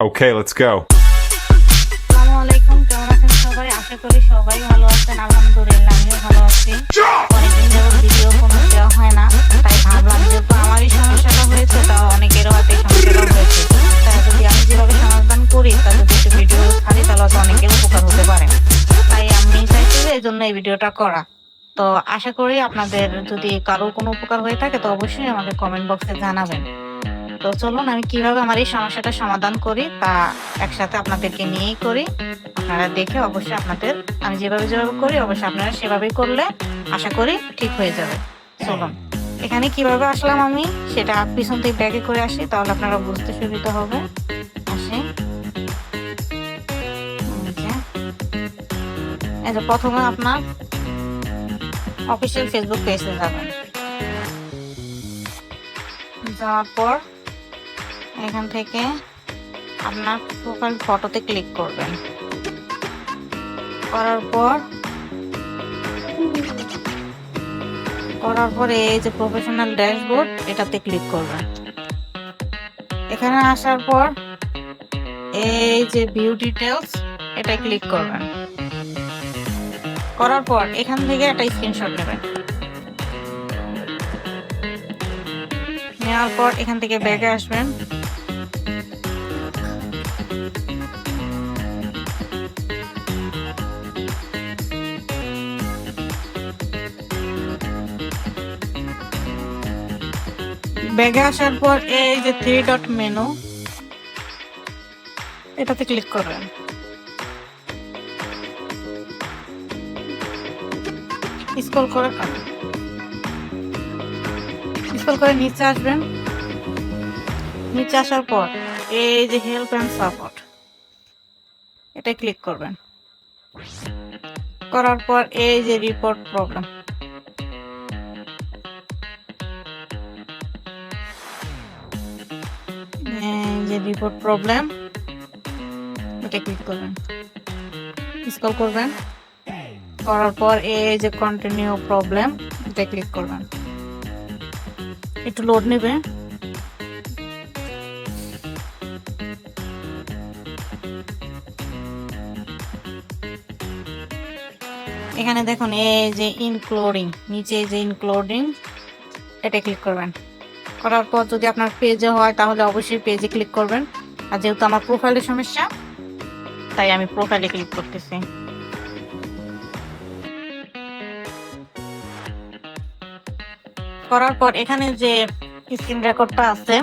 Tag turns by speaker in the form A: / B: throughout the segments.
A: Okay, let's go.
B: তাই যদি আমি যেভাবে সমাধান করি ভিডিও তাহলে অনেকের উপকার হতে পারে। তাই আমি চাইছি যে এই জন্য এই ভিডিওটা করা। তো আশা করি আপনাদের যদি কারোর কোনো উপকার হয়ে থাকে তো অবশ্যই আমাকে কমেন্ট বক্সে জানাবেন। তো চলুন আমি কীভাবে আমার এই সমস্যাটা সমাধান করি তা একসাথে আপনাদেরকে নিয়েই করি। আপনারা দেখে অবশ্যই আপনাদের, আমি যেভাবে যেভাবে করি, অবশ্যই আপনারা সেভাবেই করলে আশা করি ঠিক হয়ে যাবে। চলুন, এখানে কীভাবে আসলাম আমি, সেটা পিছন থেকে ব্যাগে করে আসি, তাহলে আপনারা বুঝতে সুবিধা হবে। আসি। যে প্রথমে আপনার অফিসিয়াল ফেসবুক পেজে যাবেন। যাওয়ার পর এখান থেকে আপনার প্রোফাইল ফটোতে ক্লিক করবেন। করার পর, করার পরে এই যে প্রফেশনাল ড্যাশবোর্ড এটাতে ক্লিক করবেন। এখানে আসার পর এই যে ভিউ ডিটেলস এটা ক্লিক করবেন। করার পর এখান থেকে একটা স্ক্রিনশট নেবেন। নেওয়ার পর এখান থেকে ব্যাগে আসবেন। ব্যাগে আসার পর এই যে থ্রি ডট মেনু এটাতে ক্লিক করবেন। স্ক্রল করে স্ক্রল করে নিচে আসবেন। নিচে আসার পর এই যে হেল্প অ্যান্ড সাপোর্ট এটা ক্লিক করবেন। করার পর এই যে রিপোর্ট প্রবলেম রিপোর্ট প্রবলেম এটা ক্লিক করবেন। স্ক্রল করবেন। করার পর এই যে কন্টিনিউ প্রবলেম এটা ক্লিক করবেন। একটু লোড নেবে। এখানে দেখুন, এই যে ইনক্লুডিং নিচে যে ইনক্লুডিং এটা ক্লিক করবেন। করার পর যদি আপনার পেজে হয়, তাহলে অবশ্যই পেজে ক্লিক করবেন। আর যেহেতু আমার প্রোফাইলের সমস্যা, তাই আমি প্রোফাইলে ক্লিক করতেছি। করার পর এখানে যে স্ক্রিন রেকর্ডটা আছে,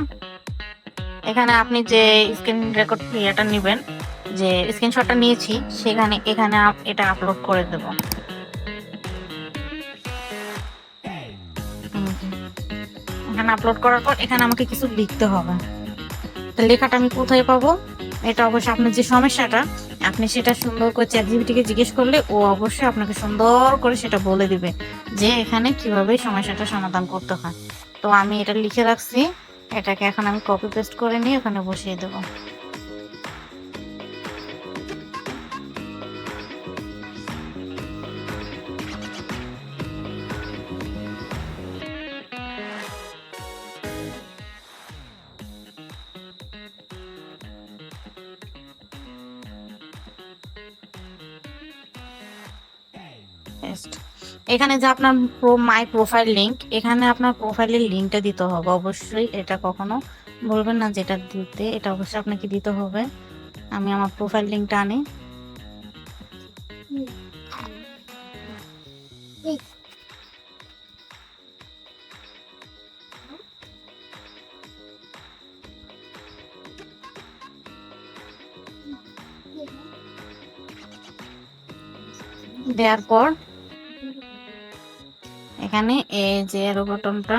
B: এখানে আপনি যে স্ক্রিন রেকর্ড ইয়েটা নেবেন, যে স্ক্রিনশটটা নিয়েছি, সেখানে, এখানে এটা আপলোড করে দেব। এখানে আপলোড করার পর এখানে আমাকে কিছু লিখতে হবে। লেখাটা আমি কোথায় পাবো? এটা অবশ্যই আপনার যে সমস্যাটা, আপনি সেটা সুন্দর করে চ্যাট জিবিটিকে জিজ্ঞেস করলে ও অবশ্যই আপনাকে সুন্দর করে সেটা বলে দিবে যে এখানে কীভাবে সমস্যাটা সমাধান করতে হয়। তো আমি এটা লিখে রাখছি। এটাকে এখন আমি কপি পেস্ট করে নিয়ে ওখানে বসিয়ে দেবো। Paste. এখানে যে আপনার প্রো মাই প্রোফাইল লিংক এখানে আপনার প্রোফাইলের লিংকটা দিতে হবে। অবশ্যই এটা কখনো বলবেন না, যেটা দিতে, এটা অবশ্যই আপনাকে দিতে হবে। আমি আমার প্রোফাইল লিংকটা আনি। দেওয়ার পর এখানে এই যে এরো বাটনটা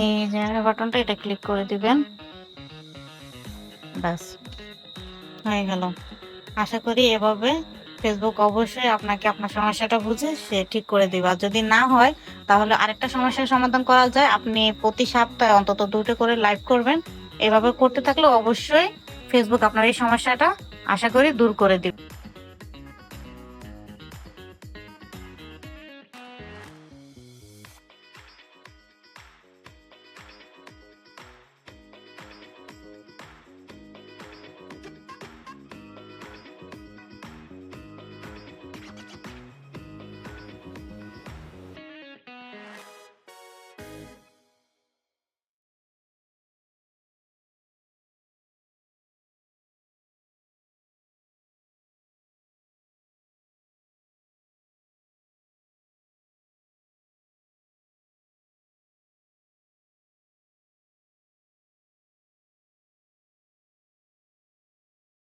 B: এই যে এরো বাটনটা এটা ক্লিক করে দিবেন। ব্যাস, হয়ে গেল। আশা করি এভাবে ফেসবুক অবশ্যই আপনাকে আপনার সমস্যাটা বুঝে সে ঠিক করে দিবে। আর যদি না হয়, তাহলে আরেকটা সমস্যার সমাধান করা যায়। আপনি প্রতি সপ্তাহে অন্তত দুটো করে লাইভ করবেন। এভাবে করতে থাকলে অবশ্যই ফেসবুক আপনার এই সমস্যাটা আশা করি দূর করে দিবে।